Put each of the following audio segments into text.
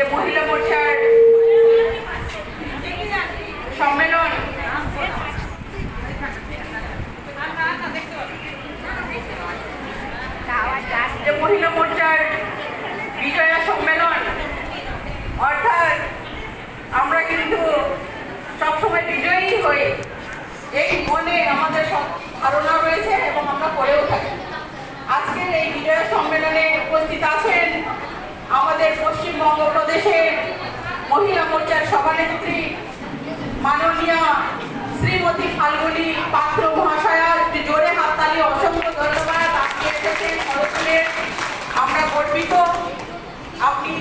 যে মহিলা মোর্চার সম্মেলন। যে মহিলা মোর্চার বিজয়া সম্মেলন। অর্থাৎ আমরা কিন্তু সবসময় বিজয়ী হই এই মনে আমাদের সব আমাদের পশ্চিমবঙ্গ প্রদেশের মহিলা মোর্চার সভানেত্রী মাননীয়া শ্রীমতী ফাল্গুনি পাত্র মহাশয়া জোরে হাততালি, অসংখ্য ধন্যবাদ। আপনি এসেছেন খড়গপুরে আমরা গর্বিত। আপনি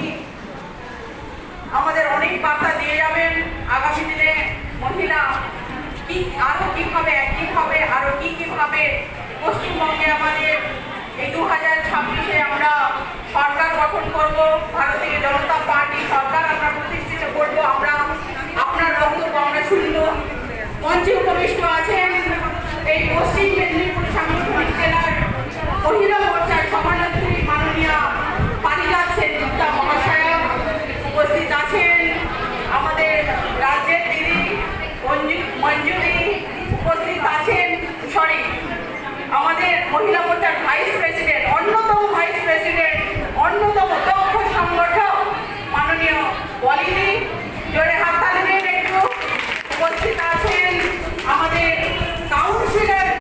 আমাদের অনেক বার্তা দিয়ে যাবেন। আগামী মঞ্চে উপবিষ্ট আছেন এই পশ্চিম মেদিনীপুর সাংগঠনিক জেলার মহিলা মোর্চার সভানেত্রী মাননীয়া পারিজাত সেনগুপ্তা মহাশয়া উপস্থিত আছেন। আমাদের রাজ্যের দিদি মঞ্জু মঞ্জুরি উপস্থিত আছেন। সরি আমাদের মহিলা মোর্চার ভাইস প্রেসিডেন্ট, অন্যতম ভাইস প্রেসিডেন্ট, অন্যতম দক্ষ সংগঠক মাননীয় বলিনি